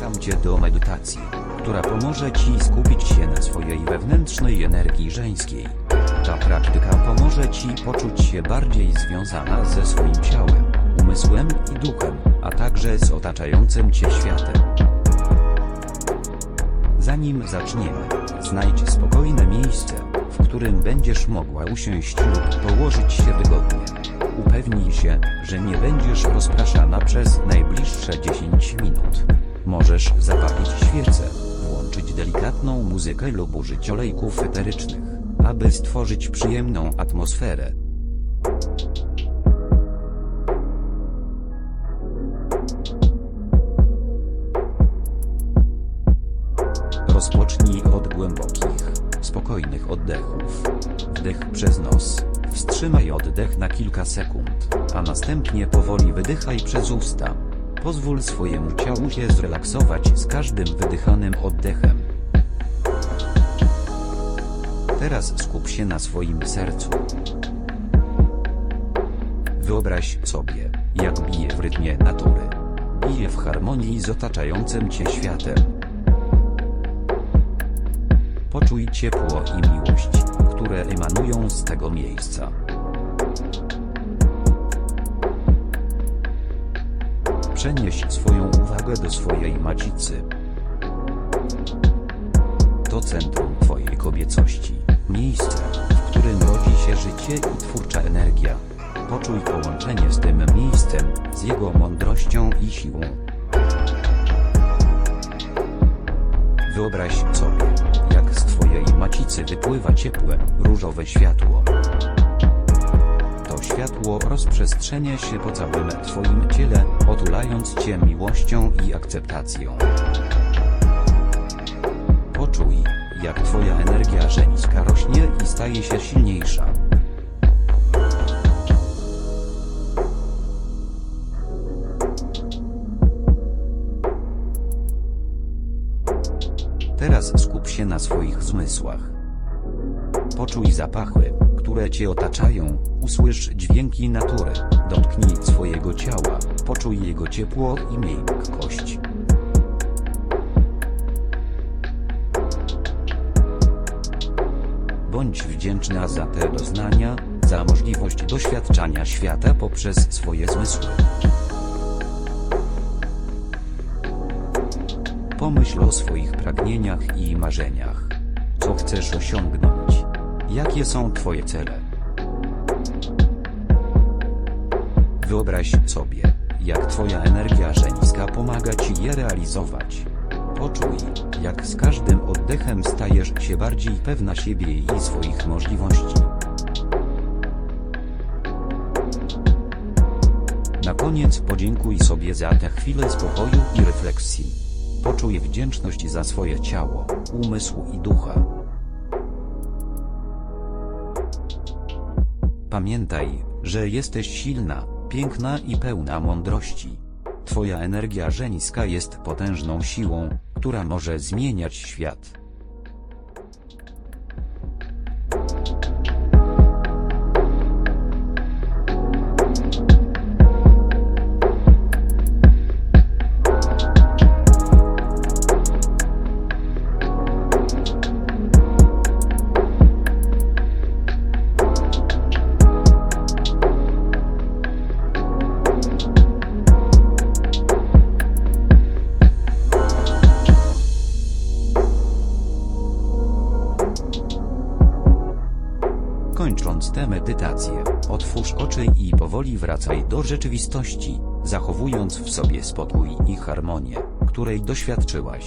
Zapraszam Cię do medytacji, która pomoże Ci skupić się na swojej wewnętrznej energii żeńskiej. Ta praktyka pomoże Ci poczuć się bardziej związana ze swoim ciałem, umysłem i duchem, a także z otaczającym Cię światem. Zanim zaczniemy, znajdź spokojne miejsce, w którym będziesz mogła usiąść lub położyć się wygodnie. Upewnij się, że nie będziesz rozpraszana przez najbliższe 10 minut. Możesz zapalić świecę, włączyć delikatną muzykę lub użyć olejków eterycznych, aby stworzyć przyjemną atmosferę. Rozpocznij od głębokich, spokojnych oddechów. Wdech przez nos, wstrzymaj oddech na kilka sekund, a następnie powoli wydychaj przez usta. Pozwól swojemu ciału się zrelaksować z każdym wydychanym oddechem. Teraz skup się na swoim sercu. Wyobraź sobie, jak bije w rytmie natury. Bije w harmonii z otaczającym cię światem. Poczuj ciepło i miłość, które emanują z tego miejsca. Przenieś swoją uwagę do swojej macicy. To centrum Twojej kobiecości, miejsce, w którym rodzi się życie i twórcza energia. Poczuj połączenie z tym miejscem, z jego mądrością i siłą. Wyobraź sobie, jak z Twojej macicy wypływa ciepłe, różowe światło. Światło rozprzestrzenia się po całym Twoim ciele, otulając Cię miłością i akceptacją. Poczuj, jak Twoja energia żeńska rośnie i staje się silniejsza. Teraz skup się na swoich zmysłach. Poczuj zapachy, które cię otaczają, usłysz dźwięki natury, dotknij swojego ciała, poczuj jego ciepło i miękkość. Bądź wdzięczna za te doznania, za możliwość doświadczania świata poprzez swoje zmysły. Pomyśl o swoich pragnieniach i marzeniach. Co chcesz osiągnąć? Jakie są Twoje cele? Wyobraź sobie, jak Twoja energia żeńska pomaga Ci je realizować. Poczuj, jak z każdym oddechem stajesz się bardziej pewna siebie i swoich możliwości. Na koniec podziękuj sobie za tę chwilę spokoju i refleksji. Poczuj wdzięczność za swoje ciało, umysł i ducha. Pamiętaj, że jesteś silna, piękna i pełna mądrości. Twoja energia żeńska jest potężną siłą, która może zmieniać świat. Medytację, otwórz oczy i powoli wracaj do rzeczywistości, zachowując w sobie spokój i harmonię, której doświadczyłaś.